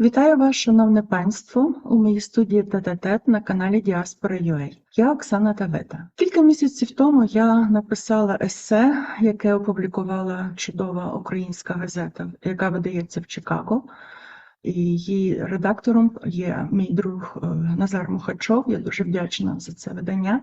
Вітаю вас, шановне панство, у моїй студії ТТТ на каналі Діаспора.ua. Я Оксана Тавета. Кілька місяців тому я написала есе, яке опублікувала чудова українська газета, яка видається в Чикаго. І її редактором є мій друг е, Назар Мухачов. Я дуже вдячна за це видання.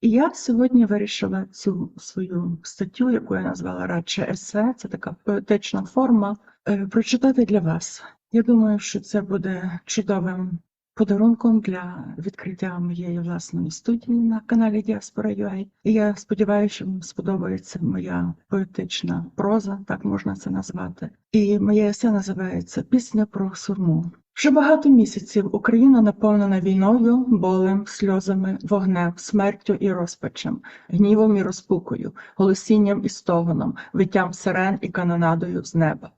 І я сьогодні вирішила цю свою статтю, яку я назвала радше есе, це така поетична форма, е, прочитати для вас. Я думаю, що це буде чудовим подарунком для відкриття моєї власної студії на каналі Діаспора.ua. І я сподіваюся, що вам сподобається моя поетична проза, так можна це назвати. І моє есе називається Пісня про сурму. Вже багато місяців Україна наповнена війною, болем, сльозами, вогнем, смертю і розпачем, гнівом і розпукою, голосінням і стогоном, виттям сирен і канонадою з неба.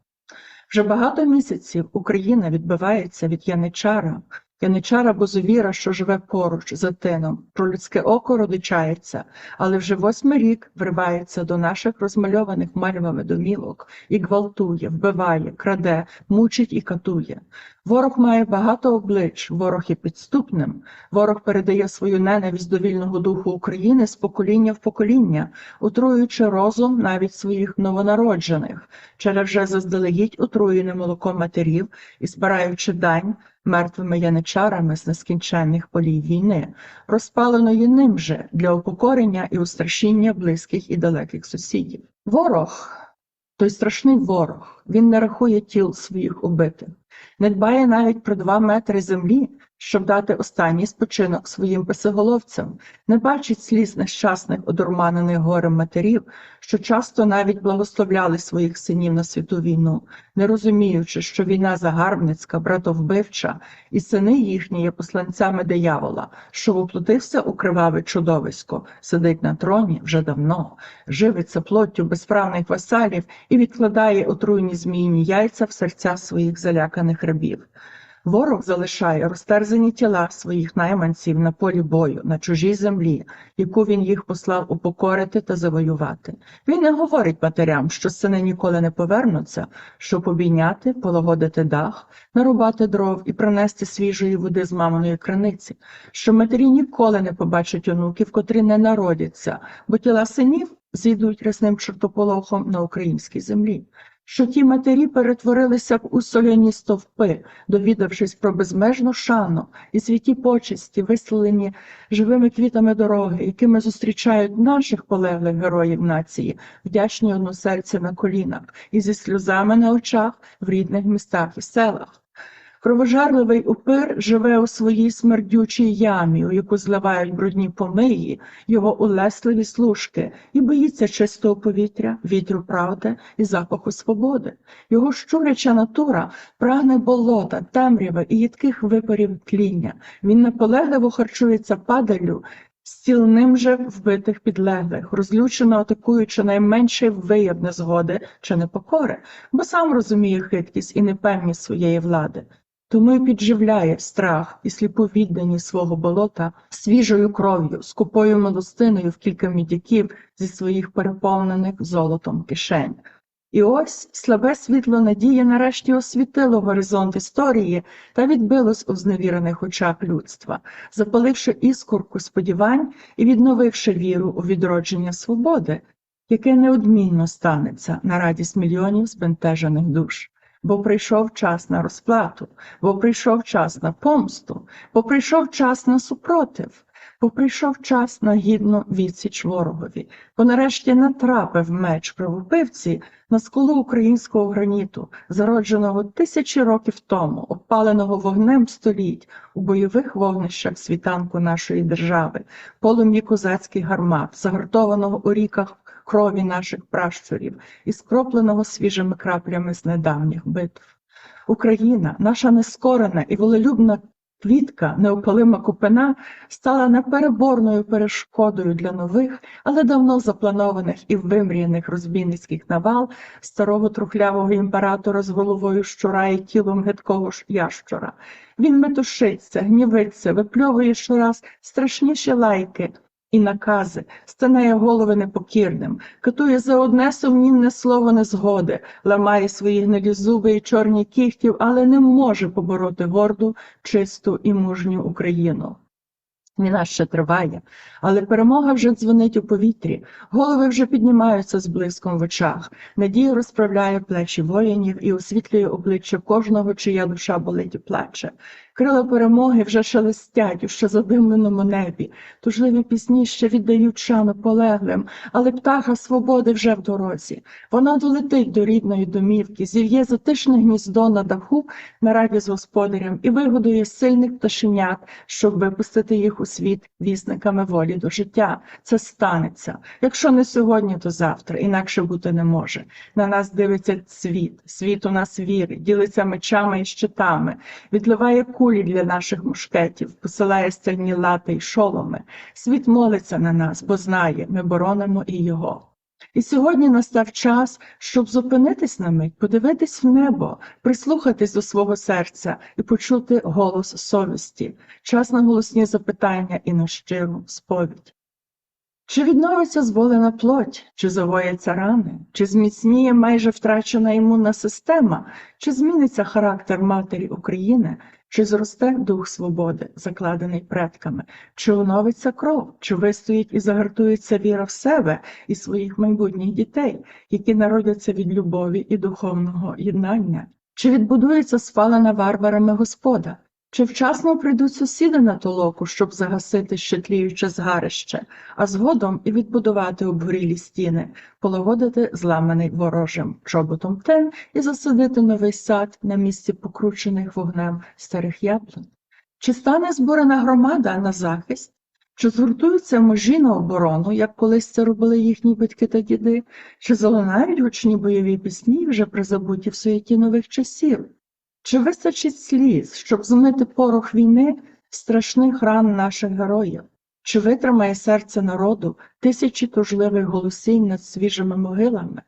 Вже багато місяців Україна відбивається від яничара, яничара Бозовіра, що живе поруч за тином, про людське око родичається, але вже восьмий рік вривається до наших розмальованих мальвами домівок і гвалтує, вбиває, краде, мучить і катує. Ворог має багато облич, ворог є підступним. Ворог передає свою ненависть до вільного духу України з покоління в покоління, отруюючи розум навіть своїх новонароджених, через вже заздалегідь отруєне молоко матерів і збираючи дань мертвими яничарами з нескінченних полій війни, розпаленої ним же для упокорення і устрашіння близьких і далеких сусідів. Ворог, той страшний ворог, він не рахує тіл своїх убитих, не дбає навіть про два метри землі, щоб дати останній спочинок своїм писоголовцям, не бачить сліз нещасних одурманених горем матерів, що часто навіть благословляли своїх синів на святу війну, не розуміючи, що війна загарбницька, братовбивча, і сини їхні є посланцями диявола, що воплотився у криваве чудовисько, сидить на троні вже давно, живиться плоттю безправних васалів і відкладає отруйні зміїні яйця в серця своїх заляканих рабів. Ворог залишає розтерзані тіла своїх найманців на полі бою, на чужій землі, яку він їх послав упокорити та завоювати. Він не говорить матерям, що сини ніколи не повернуться, щоб обійняти, полагодити дах, нарубати дров і принести свіжої води з маминої краниці, що матері ніколи не побачать онуків, котрі не народяться, бо тіла синів зійдуть рясним чортополохом на українській землі що ті матері перетворилися б у соляні стовпи, довідавшись про безмежну шану і святі почесті, висловлені живими квітами дороги, якими зустрічають наших полеглих героїв нації, вдячні односельці на колінах і зі сльозами на очах в рідних містах і селах. Кровожарливий упир живе у своїй смердючій ямі, у яку зливають брудні помиї, його улесливі служки, і боїться чистого повітря, вітру правди і запаху свободи. Його щуряча натура прагне болота, темряви і їдких випарів тління. Він наполегливо харчується падалю, стілним же вбитих підлеглих, розлючено атакуючи найменший вияв незгоди чи непокори, бо сам розуміє хиткість і непевність своєї влади. Тому й підживляє страх і сліпу відданість свого болота свіжою кров'ю, скупою милостиною в кілька мідяків зі своїх переповнених золотом кишень. І ось слабе світло надії нарешті освітило горизонт історії та відбилось у зневірених очах людства, запаливши іскорку сподівань і відновивши віру у відродження свободи, яке неодмінно станеться на радість мільйонів збентежених душ бо прийшов час на розплату, бо прийшов час на помсту, бо прийшов час на супротив, бо прийшов час на гідну відсіч ворогові, бо нарешті натрапив меч кровопивці на скулу українського граніту, зародженого тисячі років тому, опаленого вогнем століть у бойових вогнищах світанку нашої держави, полум'ї козацьких гармат, загартованого у ріках крові наших пращурів і скропленого свіжими краплями з недавніх битв. Україна, наша нескорена і волелюбна квітка, неопалима купина, стала непереборною перешкодою для нових, але давно запланованих і вимріяних розбійницьких навал старого трухлявого імператора з головою щура і тілом гидкого ящура. Він метушиться, гнівиться, випльовує щораз страшніші лайки і накази, стинає голови непокірним, катує за одне сумнівне слово незгоди, ламає свої гнилі зуби і чорні кігтів, але не може побороти горду, чисту і мужню Україну. Війна ще триває, але перемога вже дзвонить у повітрі, голови вже піднімаються з блиском в очах, надія розправляє плечі воїнів і освітлює обличчя кожного, чия душа болить і плаче. Крила перемоги вже шелестять у ще задимленому небі, тужливі пісні ще віддають шану полеглим, але птаха свободи вже в дорозі. Вона долетить до рідної домівки, зів'є затишне гніздо на даху на раді з господарем і вигодує сильних пташенят, щоб випустити їх у світ вісниками волі до життя. Це станеться. Якщо не сьогодні, то завтра, інакше бути не може. На нас дивиться світ, світ у нас вірить, ділиться мечами і щитами, відливає кулі для наших мушкетів, посилає стальні лати й шоломи. Світ молиться на нас, бо знає, ми боронимо і його. І сьогодні настав час, щоб зупинитись на мить, подивитись в небо, прислухатись до свого серця і почути голос совісті, час на голосні запитання і на щиру сповідь. Чи відновиться зволена плоть, чи загояться рани, чи зміцніє майже втрачена імунна система, чи зміниться характер матері України, чи зросте дух свободи, закладений предками, чи оновиться кров, чи вистоїть і загартується віра в себе і своїх майбутніх дітей, які народяться від любові і духовного єднання, чи відбудується спалена варварами Господа, чи вчасно прийдуть сусіди на толоку, щоб загасити ще тліюче згарище, а згодом і відбудувати обгорілі стіни, полагодити зламаний ворожим чоботом тен і засадити новий сад на місці покручених вогнем старих яблунь? Чи стане зборена громада на захист? Чи згуртуються межі на оборону, як колись це робили їхні батьки та діди, чи залунають гучні бойові пісні вже призабуті в суєті нових часів? Чи вистачить сліз, щоб змити порох війни страшних ран наших героїв? Чи витримає серце народу тисячі тужливих голосінь над свіжими могилами?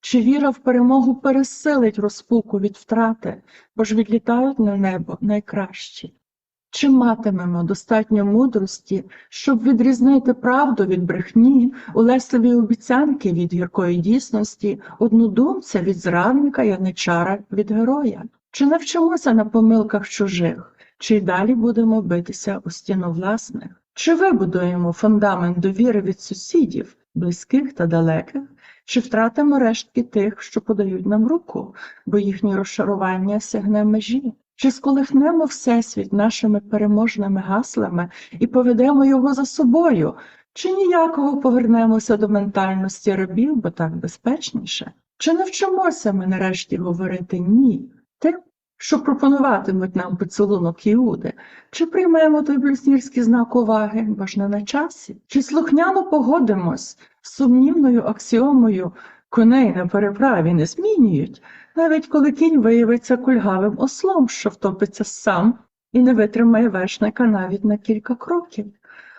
Чи віра в перемогу пересилить розпуку від втрати, бо ж відлітають на небо найкращі? Чи матимемо достатньо мудрості, щоб відрізнити правду від брехні, улесливі обіцянки від гіркої дійсності, однодумця від зрадника, яничара від героя? Чи навчимося на помилках чужих, чи й далі будемо битися у стіну власних? Чи вибудуємо фундамент довіри від сусідів, близьких та далеких, чи втратимо рештки тих, що подають нам руку, бо їхнє розшарування сягне межі? Чи сколихнемо Всесвіт нашими переможними гаслами і поведемо його за собою, чи ніякого повернемося до ментальності рабів, бо так безпечніше? Чи навчимося ми нарешті говорити ні? Тим, що пропонуватимуть нам поцілунок Іуди, чи приймемо той блюзнірський знак уваги, бо ж не на часі? Чи слухняно погодимось з сумнівною аксіомою? Коней на переправі не змінюють, навіть коли кінь виявиться кульгавим ослом, що втопиться сам і не витримає вершника навіть на кілька кроків,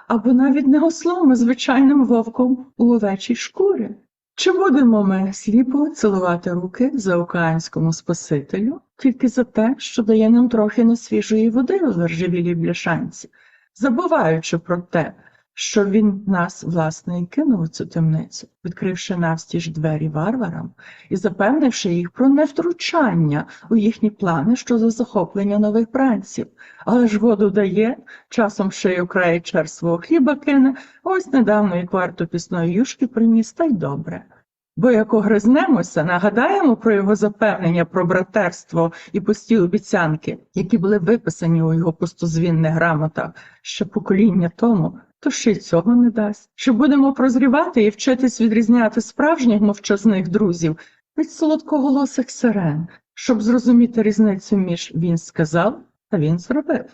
або навіть не ослом, а звичайним вовком у овечій шкурі? Чи будемо ми сліпо цілувати руки заокеанському Спасителю тільки за те, що дає нам трохи несвіжої води у заржавілій бляшанці, забуваючи про те, що він нас, власне, і кинув у цю темницю, відкривши навстіж двері варварам і запевнивши їх про невтручання у їхні плани щодо захоплення нових бранців, але ж воду дає, часом ще й украє черствого хліба кине, ось недавно і кварту пісної юшки приніс, та й добре. Бо як огризнемося, нагадаємо про його запевнення про братерство і пусті обіцянки, які були виписані у його пустозвінних грамотах ще покоління тому, то ще й цього не дасть. Що будемо прозрівати і вчитись відрізняти справжніх мовчазних друзів від солодкоголосих сирен, щоб зрозуміти різницю між він сказав та він зробив.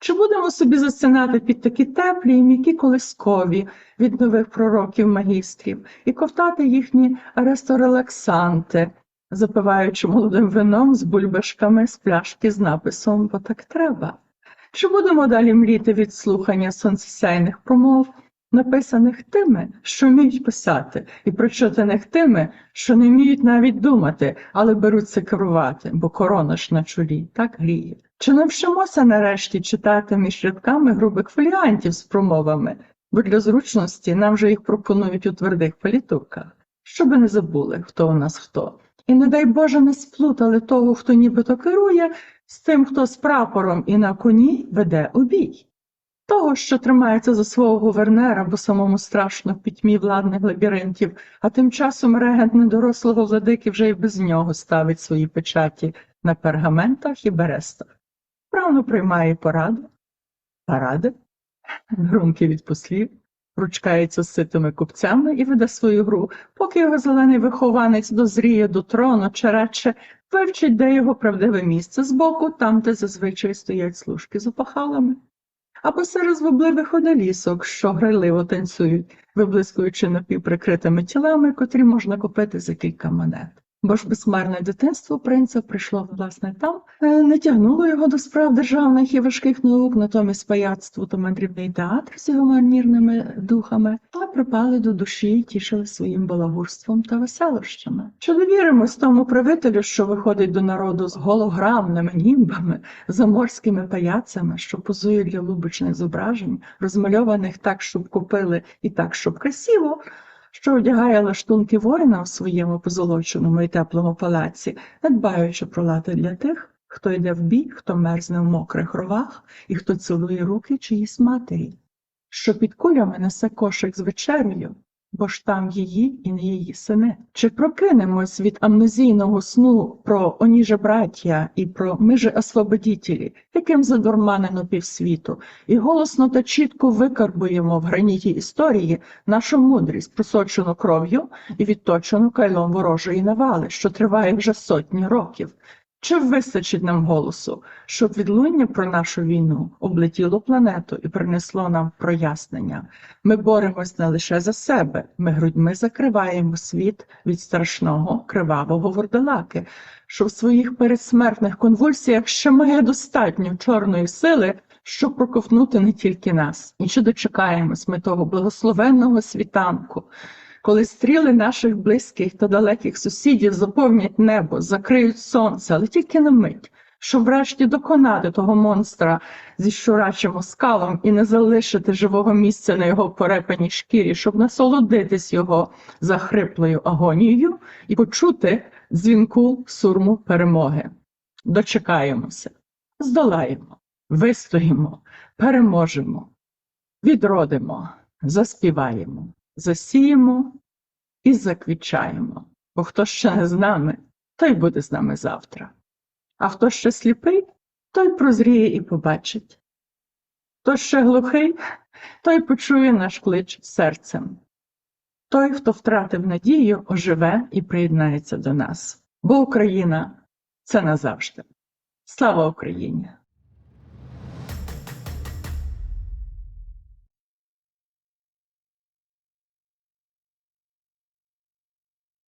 Чи будемо собі засинати під такі теплі і м'які колискові від нових пророків магістрів і ковтати їхні ресторелаксанти, запиваючи молодим вином з бульбашками з пляшки з написом бо так треба? Чи будемо далі мліти від слухання сонцесяйних промов, написаних тими, що вміють писати, і прочитаних тими, що не вміють навіть думати, але беруться керувати, бо корона ж на чолі так гріє? Чи навчимося нарешті читати між рядками грубих фоліантів з промовами? бо для зручності нам же їх пропонують у твердих політурках, щоби не забули, хто у нас хто. І не дай Боже не сплутали того, хто нібито керує, з тим, хто з прапором і на коні веде у бій. Того, що тримається за свого гувернера, бо самому страшно в пітьмі владних лабіринтів, а тим часом регент недорослого владики вже й без нього ставить свої печаті на пергаментах і берестах. Правно приймає поради, паради, грунки від послів, ручкається з ситими купцями і веде свою гру, поки його зелений вихованець дозріє до трону чи радше вивчить, де його правдиве місце збоку, там, де зазвичай стоять служки з опахалами. Або серед звабливих одолісок, що грайливо танцюють, виблискуючи напівприкритими тілами, котрі можна купити за кілька монет. Бо ж безмарне дитинство принца прийшло власне там, е, не тягнуло його до справ державних і важких наук, натомість паяцтву та мандрівний театр з його марнірними духами, а припали до душі і тішили своїм балагурством та веселощами. Чи довіримось тому правителю, що виходить до народу з голограмними німбами, заморськими паяцями, що позують для лубочних зображень, розмальованих так, щоб купили, і так, щоб красиво, що одягає лаштунки воїна в своєму позолоченому і теплому палаці, не дбаючи про лати для тих, хто йде в бій, хто мерзне в мокрих ровах і хто цілує руки чиїсь матері, що під кулями несе кошик з вечерею, бо ж там її і не її сини. Чи прокинемось від амнезійного сну про оніже браття і про ми освободітелі, яким задурманено півсвіту, і голосно та чітко викарбуємо в граніті історії нашу мудрість, просочену кров'ю і відточену кайлом ворожої навали, що триває вже сотні років. Чи вистачить нам голосу, щоб відлуння про нашу війну облетіло планету і принесло нам прояснення? Ми боремось не лише за себе, ми грудьми закриваємо світ від страшного кривавого вордалаки, що в своїх передсмертних конвульсіях ще має достатньо чорної сили, щоб проковтнути не тільки нас. І чи дочекаємось ми того благословенного світанку? Коли стріли наших близьких та далеких сусідів заповнять небо, закриють сонце, але тільки на мить, щоб врешті доконати того монстра зі щурачим оскалом і не залишити живого місця на його порепаній шкірі, щоб насолодитись його захриплою агонією і почути дзвінку сурму перемоги. Дочекаємося, здолаємо, вистоїмо, переможемо, відродимо, заспіваємо засіємо і заквічаємо. Бо хто ще не з нами, той буде з нами завтра. А хто ще сліпий, той прозріє і побачить. Хто ще глухий, той почує наш клич серцем. Той, хто втратив надію, оживе і приєднається до нас. Бо Україна це назавжди. Слава Україні!